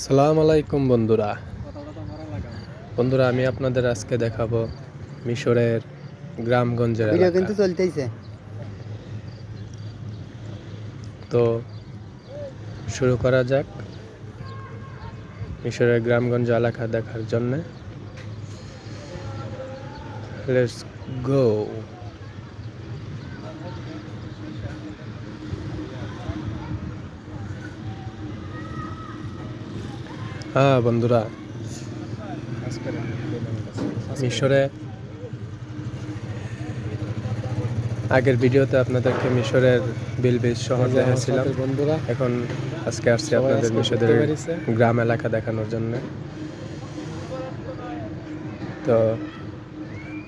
সালাম আলাইকুম বন্ধুরা। বন্ধুরা আমি আপনাদের আজকে দেখাবো মিশরের গ্রামগঞ্জের ভিডিও কিন্তু চলতেইছে তো শুরু করা যাক মিশরের গ্রামগঞ্জ এলাকা দেখার জন্য। লেটস গো হ্যাঁ বন্ধুরা। মিশরে আগের ভিডিওতে আপনাদেরকে মিশরের বিল শহর দেখাচ্ছিলাম। বন্ধুরা। এখন আজকে আসছি আপনাদের মিশরের গ্রাম এলাকা দেখানোর জন্য। তো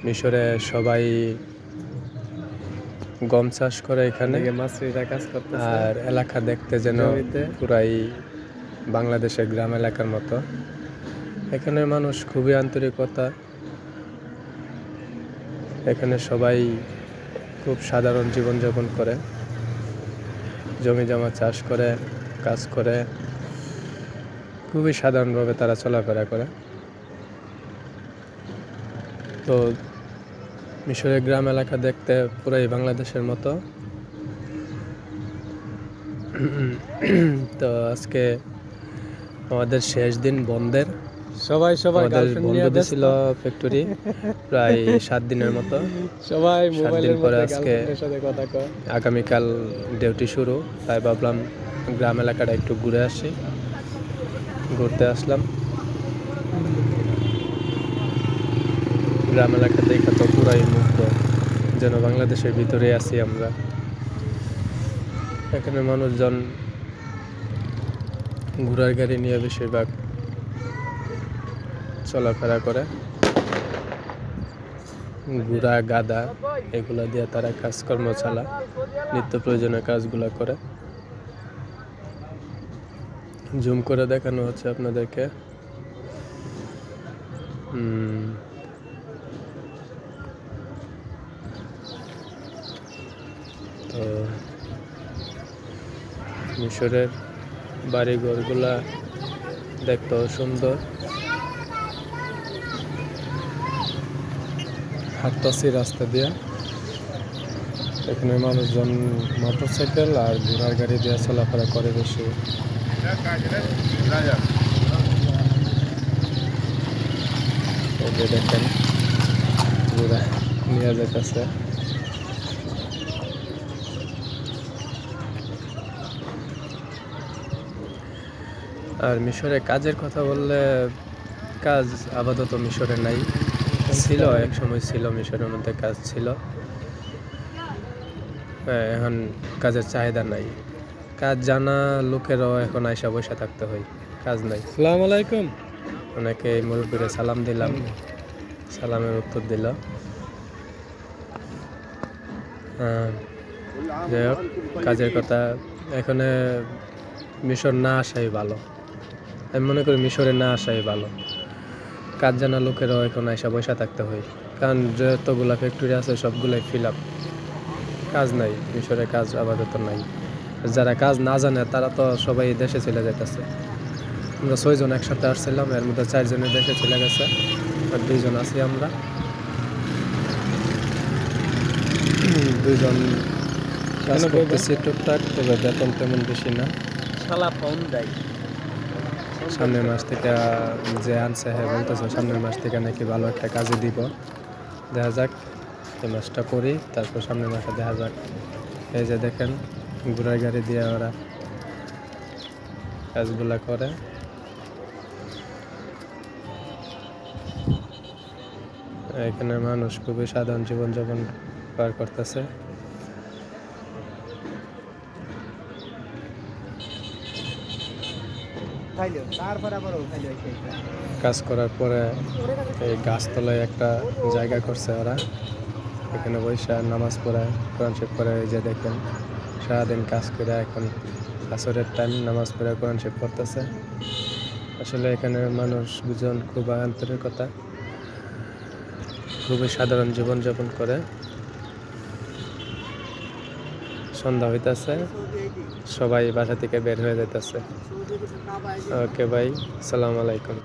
মিশরে সবাই গম চাষ করে এখানে। আর এলাকা দেখতে যেন। পুরাই বাংলাদেশের গ্রাম এলাকার মতো। এখানে মানুষ খুবই আন্তরিকতা। এখানে সবাই খুব সাধারণ জীবনযাপন করে। জমি জমা চাষ করে, কাজ করে। খুবই সাধারণভাবে তারা চলাফেরা করে। তো মিশরের গ্রাম এলাকা দেখতে পুরাই বাংলাদেশের মতো। তো আজকে আমাদের শেষ দিন বন্ধের। সবাই সবাই বন্ধ নিয়ে ফ্যাক্টরি প্রায় সাত দিনের মতো। সবাই মোবাইলের পরে আজকে- আগামীকাল ডিউটি শুরু তাই ভাবলাম গ্রাম এলাকাটা একটু ঘুরে আসি। ঘুরতে আসলাম। গ্রাম এলাকা দেখা তো পুরাই মুক্ত যেন বাংলাদেশের ভিতরে আছি আমরা। এখানে মানুষজন ঘোড়ার গাড়ি নিয়ে বেশিরভাগ চলাফেরা করে। ঘোড়া গাদা এগুলা দিয়ে তারা কাজকর্ম চালা নিত্য প্রয়োজনীয় কাজগুলো করে। জুম করে দেখানো হচ্ছে আপনাদেরকে। তো মিশরের বাড়িঘরগুলা দেখতেও সুন্দর। হাঁটতাছি রাস্তা দিয়ে। এখানে মানুষজন মোটরসাইকেল আর ঘোড়ার গাড়ি দিয়ে চলাফেরা করে বেশি। দেখেন, ঘোড়া নিয়ে যেতেছে আর মিশরে কাজের কথা বললে কাজ আপাতত মিশরে নাই। ছিল এক সময় ছিল মিশরের মধ্যে কাজ ছিল। এখন কাজের চাহিদা নাই। কাজ জানা লোকেরও এখন আয়সা বসে থাকতে হয় কাজ নাই। সালাম আলাইকুম। অনেকে মুরব্বীরে সালাম দিলাম সালামের উত্তর দিল। যাই হোক কাজের কথা এখানে মিশর না আসাই ভালো। আমি মনে করি মিশরে না আসাই ভালো। কাজ জানা লোকেরও এখন আয়সা পয়সা থাকতে হয়। কারণ যতগুলা ফ্যাক্টরি আছে সবগুলাই ফিল আপ কাজ নাই মিশরে কাজ আপাতত নাই। যারা কাজ না জানে তারা তো সবাই দেশে চলে যেতেছে আমরা ছয়জন একসাথে আসছিলাম এর মধ্যে চারজনের দেশে চলে গেছে আর দুইজন আছি আমরা। দুইজন কাজ করতেছি টুকটাক তবে বেতন তেমন বেশি না। শালা ফোন দেয়। সামনের মাস থেকে যে আনছে হ্যাঁ বলতেছে, সামনের মাস থেকে নাকি ভালো একটা কাজে দিব। দেখা যাক, এই মাসটা করি, তারপর সামনের মাসে দেখা যাক। এই যে দেখেন, ঘোড়ার গাড়ি দিয়ে ওরা কাজগুলা করে। এখানে মানুষ খুবই সাধারণ জীবনযাপন পার করতেছে। কাজ করার পরে এই গাছতলায় একটা জায়গা করছে ওরা। এখানে বৈশা নামাজ পড়ায়, কোরআন পড়ে এই যে দেখেন, সারাদিন কাজ করে এখন আসরের টাইম নামাজ পড়ে কোরআন শরীফ পড়তেছে। আসলে এখানে মানুষ দুজন খুব আন্তরিকতা, খুবই সাধারণ জীবনযাপন করে। সন্ধ্যা হইতেছে। সবাই বাসা থেকে বের হয়ে যেতেছে ওকে ভাই সালাম আলাইকুম।